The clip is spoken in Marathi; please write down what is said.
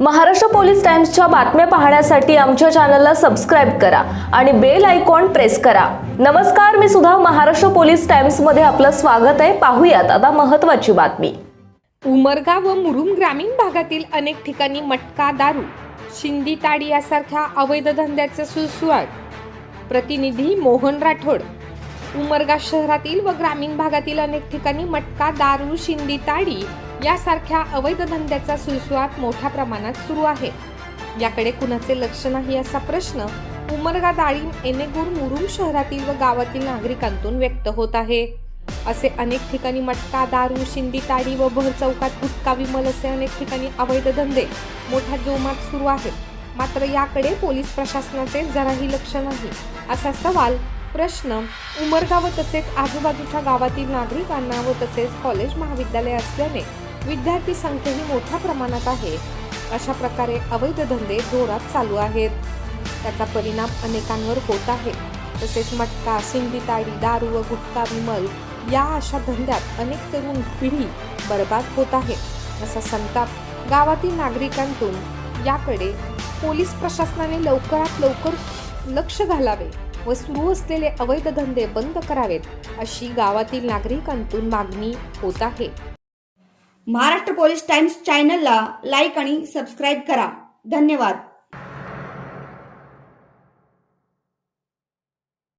महाराष्ट्र पोलीस टाइम्सच्या बातम्या पाहण्यासाठी आमच्या चॅनलला सबस्क्राईब करा आणि बेल आयकॉन प्रेस करा. नमस्कार मी सुद्धा महाराष्ट्र पोलीस टाइम्समध्ये आपलं स्वागत आहे. पाहूयात आता महत्वाची बातमी. उमरगा व मुरुम ग्रामीण भागातील अनेक ठिकाणी मटका दारू शिंदी ताडी यासारख्या अवैध धंद्याचे सुळसुळाट. प्रतिनिधी मोहन राठोड. उमरगा शहरातील व ग्रामीण भागातील अनेक ठिकाणी मटका दारू शिंदी ताडी यासारख्या अवैध धंद्याचा सुळसुळाट मोठ्या प्रमाणात सुरू आहे. याकडे कुणाचे लक्ष नाही असा प्रश्न उमरगा दाळीम एनेगूर मुरुम शहरातील व गावातील नागरिकांतून व्यक्त होत आहे. असे अनेक ठिकाणी मटका दारू शिंदी ताडी व भर चौकात गुटखा विमल असे अनेक ठिकाणी अवैध धंदे मोठ्या जोमात सुरू आहेत. मात्र याकडे पोलीस प्रशासनाचे जराही लक्ष नाही असा सवाल प्रश्न. उमरगाव तसेच आजूबाजूच्या गावातील नागरिकांना व तसेच कॉलेज महाविद्यालय असल्याने विद्यार्थी संख्याही मोठ्या प्रमाणात आहे. अशा प्रकारे अवैध धंदे जोरात चालू आहेत. त्याचा परिणाम अनेकांवर होत आहे. तसेच मटका सिंधी ताडी दारू व गुटखा विमल या अशा धंद्यात अनेक तरुण पिढी बर्बाद होत आहे. असा संताप गावातील नागरिकांतून याकडे पोलीस प्रशासनाने लवकरात लवकर लक्ष घालावे. व सुरू असलेले अवैध धंदे बंद करावेत अशी गावातील नागरिकांतून मागणी होत आहे. महाराष्ट्र पोलीस टाइम्स चॅनलला लाईक आणि सबस्क्राईब करा. धन्यवाद.